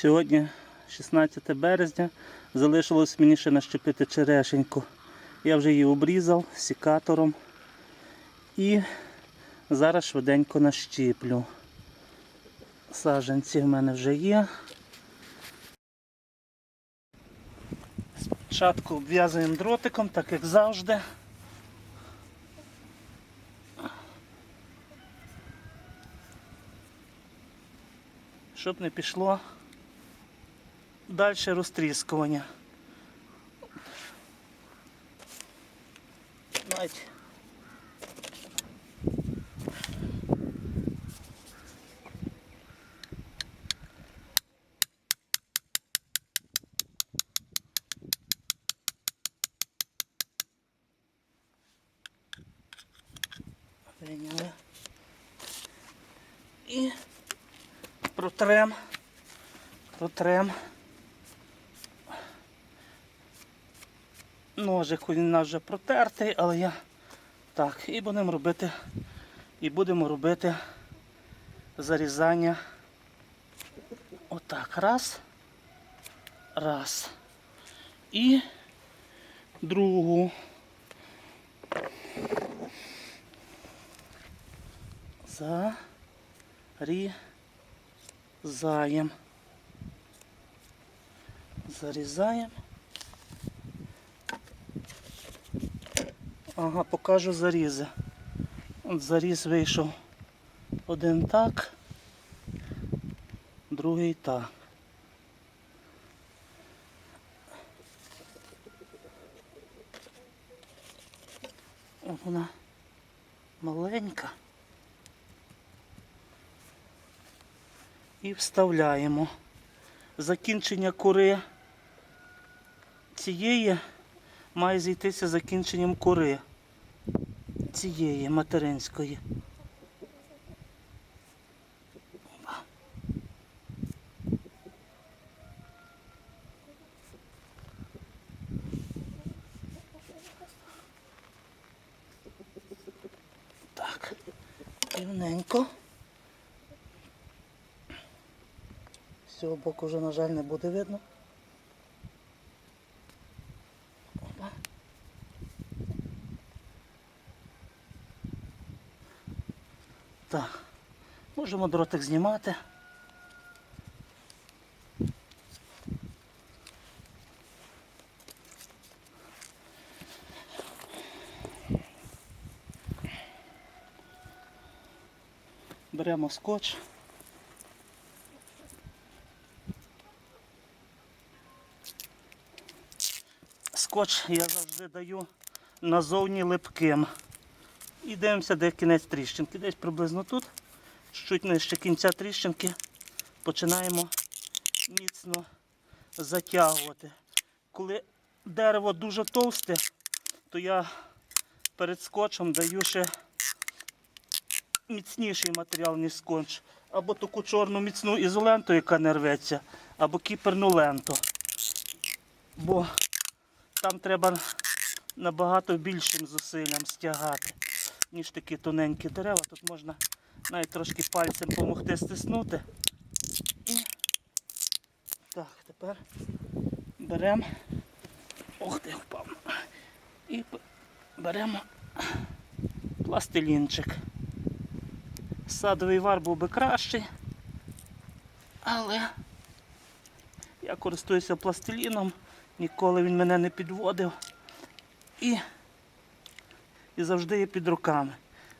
Сьогодні 16 березня. Залишилось мені ще нащепити черешеньку. Я вже її обрізав сікатором. І зараз швиденько нащіплю. Саженці в мене вже є. Спочатку обв'язуємо дротиком, так як завжди. Щоб не пішло далі розтріскування. Навіть Прийняли. І протрем, протрем. Ножик у нас вже протертий, але я так, і будемо робити, і будемо робити зарізання. Отак. Раз. Раз. І другу. Зарізаємо. Зарізаємо. Ага, покажу зарізи. От заріз вийшов один так, другий так. Вона маленька. І вставляємо. Закінчення кори цієї має зійтися закінченням кори цієї материнської. Так, рівненько. З цього боку вже, на жаль, не буде видно. Так, можемо дротик знімати. Беремо скотч. Скотч я завжди даю назовні липким. І дивимося, де кінець тріщинки. Десь приблизно тут, чуть нижче кінця тріщинки, починаємо міцно затягувати. Коли дерево дуже товсте, то я перед скотчем даю ще міцніший матеріал, ніж скотч. Або таку чорну міцну ізоленту, яка не рветься, або кіперну ленту. Бо там треба набагато більшим зусиллям стягати, ніж такі тоненькі дерева. Тут можна навіть трошки пальцем допомогти стиснути. І так, тепер беремо. Ох ти впав. І беремо пластилінчик. Садовий вар був би кращий, але я користуюся пластиліном, ніколи він мене не підводив. І, і завжди є під руками.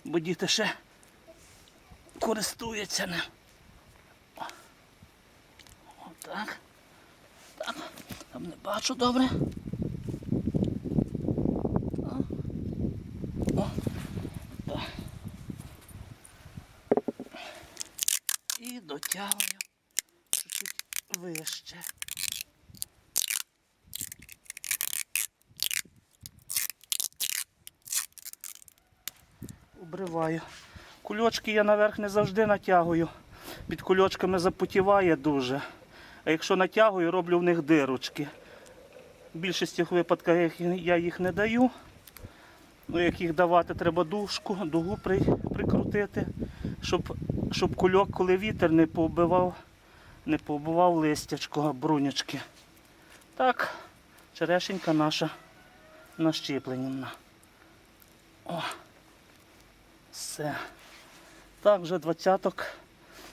Бо діти ще користуються ним. Отак. Так. Там не бачу добре. О. Так. І дотягую чуть-чуть вище. Обриваю. Кульочки я наверх не завжди натягую. Під кульочками запотіває дуже. А якщо натягую, роблю в них дирочки. В більшості випадків я їх- не даю. Ну, як їх давати, треба дужку, дугу при, прикрутити, щоб, щоб кульок, коли вітер не побивав, не побував листячко, брунячки. Так, черешенька наша нащеплена. О, все. Так, вже двадцяток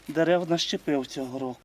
дерев нащепив цього року.